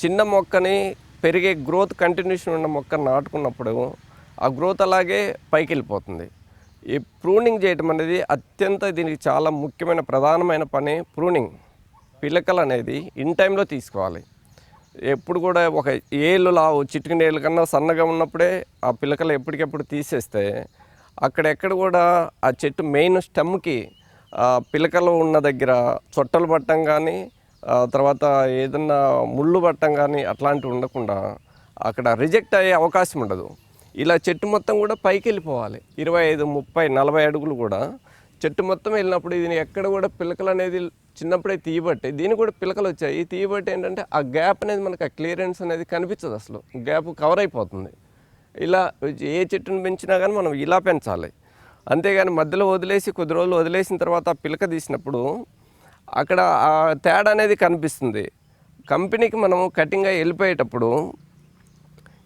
చిన్న మొక్కని పెరిగే గ్రోత్ కంటిన్యూషన్ ఉన్న మొక్క నాటుకున్నప్పుడు ఆ గ్రోత్ అలాగే పైకి వెళ్ళిపోతుంది. ఈ ప్రూనింగ్ చేయటం అనేది అత్యంత దీనికి చాలా ముఖ్యమైన ప్రధానమైన పని ప్రూనింగ్. పిలకలు అనేది ఇన్ టైంలో తీసుకోవాలి. ఎప్పుడు కూడా ఒక ఏళ్ళు లావు చిట్టుకుని ఏళ్ళు కన్నా సన్నగా ఉన్నప్పుడే ఆ పిలకలు ఎప్పటికెప్పుడు తీసేస్తే అక్కడెక్కడ కూడా ఆ చెట్టు మెయిన్ స్టెమ్కి పిలకలు ఉన్న దగ్గర చొట్టలు పట్టడం కానీ తర్వాత ఏదన్నా ముళ్ళు పట్టం కానీ అట్లాంటివి ఉండకుండా అక్కడ రిజెక్ట్ అయ్యే అవకాశం ఉండదు. ఇలా చెట్టు మొత్తం కూడా పైకి వెళ్ళిపోవాలి. ఇరవై ఐదు ముప్పై నలభై అడుగులు కూడా చెట్టు మొత్తం వెళ్ళినప్పుడు ఇది ఎక్కడ కూడా పిలకలు అనేది చిన్నప్పుడే తీయబట్టి దీనికి కూడా పిలకలు వచ్చాయి. ఈ తీయబట్టి ఏంటంటే ఆ గ్యాప్ అనేది మనకు ఆ క్లియరెన్స్ అనేది కనిపించదు అసలు. గ్యాప్ కవర్ అయిపోతుంది. ఇలా ఏ చెట్టును పెంచినా కానీ మనం ఇలా పెంచాలి. అంతేగాని మధ్యలో వదిలేసి కొద్ది రోజులు వదిలేసిన తర్వాత పిలక తీసినప్పుడు అక్కడ ఆ తేడా అనేది కనిపిస్తుంది. కంపెనీకి మనం కటింగ్గా వెళ్ళిపోయేటప్పుడు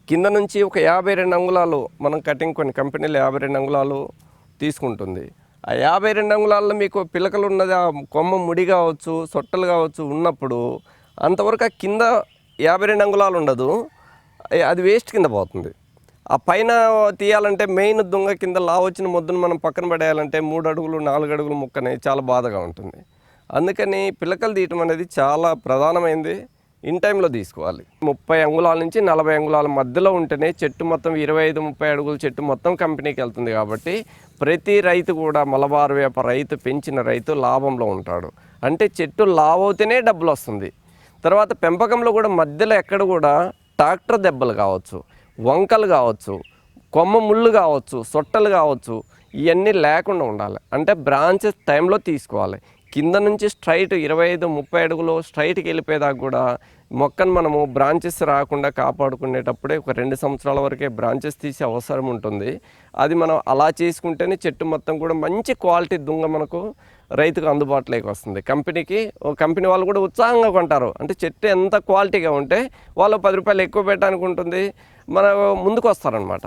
కింద నుంచి ఒక యాభై రెండు అంగుళాలు మనం కటింగ్ కొన్ని కంపెనీలు యాభై రెండు అంగుళాలు తీసుకుంటుంది. ఆ యాభై రెండు అంగుళాల్లో మీకు పిలకలు ఉన్నది ఆ కొమ్మ ముడి కావచ్చు సొట్టలు కావచ్చు ఉన్నప్పుడు అంతవరకు ఆ కింద యాభై రెండు అంగుళాలు ఉండదు. అది వేస్ట్ కింద పోతుంది. ఆ పైన తీయాలంటే మెయిన్ దుంగ కింద లావచ్చిన మొద్దును మనం పక్కన పడేయాలంటే మూడు అడుగులు నాలుగు అడుగులు ముక్కనే చాలా బాధగా ఉంటుంది. అందుకని పిలకలు తీయటం అనేది చాలా ప్రధానమైంది. ఇన్ టైంలో తీసుకోవాలి. ముప్పై అంగుళాల నుంచి నలభై అంగుళాల మధ్యలో ఉంటేనే చెట్టు మొత్తం ఇరవై ఐదు ముప్పై అడుగుల చెట్టు మొత్తం కంపెనీకి వెళ్తుంది కాబట్టి ప్రతి రైతు కూడా మలబారు వేప రైతు పెంచిన రైతు లాభంలో ఉంటాడు. అంటే చెట్టు లావవుతేనే డబ్బులు వస్తుంది. తర్వాత పెంపకంలో కూడా మధ్యలో ఎక్కడ కూడా ట్రాక్టర్ దెబ్బలు కావచ్చు వంకలు కావచ్చు కొమ్మ ముళ్ళు కావచ్చు సొట్టలు కావచ్చు ఇవన్నీ లేకుండా ఉండాలి. అంటే బ్రాంచెస్ టైంలో తీసుకోవాలి. కింద నుంచి స్ట్రైట్ ఇరవై ఐదు ముప్పై అడుగులు స్ట్రైట్కి వెళ్ళిపోయేదాకా కూడా మొక్కను మనము బ్రాంచెస్ రాకుండా కాపాడుకునేటప్పుడే ఒక రెండు సంవత్సరాల వరకే బ్రాంచెస్ తీసే అవసరం ఉంటుంది. అది మనం అలా చేసుకుంటేనే చెట్టు మొత్తం కూడా మంచి క్వాలిటీ దుంగ మనకు రైతుకు అందుబాటులోకి వస్తుంది. కంపెనీకి ఓ కంపెనీ వాళ్ళు కూడా ఉత్సాహంగా కొంటారు. అంటే చెట్టు ఎంత క్వాలిటీగా ఉంటే వాళ్ళు పది రూపాయలు ఎక్కువ పెట్టడానికి ఉంటుంది. మన ముందుకు వస్తారనమాట